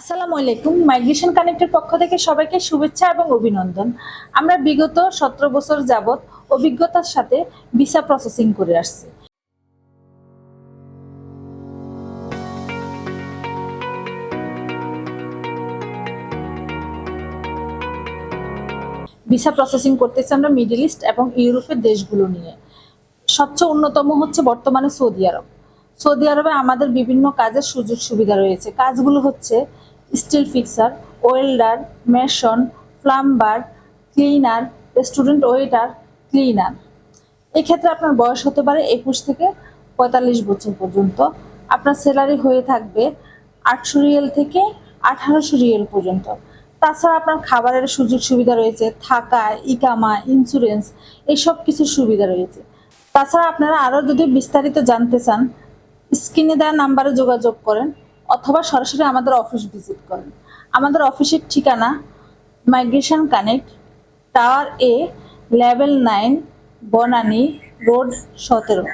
আসসালামু আলাইকুম। মাইগ্রেশন কানেক্টের পক্ষ থেকে সবাইকে শুভেচ্ছা এবং অভিনন্দন। আমরা বিগত সতেরো বছর যাবৎ অভিজ্ঞতার সাথে ভিসা প্রসেসিং করে আসছি। ভিসা প্রসেসিং করতেছি আমরা মিডল ইস্ট এবং ইউরোপের দেশগুলো নিয়ে। সবচেয়ে অন্যতম হচ্ছে বর্তমানে সৌদি আরব। সৌদি আরবে আমাদের বিভিন্ন কাজের সুযোগ সুবিধা রয়েছে। কাজগুলো হচ্ছে steel fixer, welder, mason, plumber, cleaner restaurant waiter, cleaner. এক্ষেত্রে আপনার বয়স হতে পারে একুশ থেকে পঁয়তাল্লিশ বছর পর্যন্ত। আপনার স্যালারি হয়ে থাকবে আটশো রিয়েল থেকে আঠারোশো রিয়েল পর্যন্ত। তাছাড়া আপনার খাবারের সুযোগ সুবিধা রয়েছে, থাকা, ইকামা ইন্স্যুরেন্স এইসব কিছু সুবিধা রয়েছে। তাছাড়া আপনারা আরও যদি বিস্তারিত জানতে চান, স্ক্রিনে দেওয়া নাম্বারে যোগাযোগ করেন। অথবা সরাসরি আমাদের অফিস ভিজিট করেন। আমাদের অফিসের ঠিকানা migration connect tower A level nine Banani road সতেরো।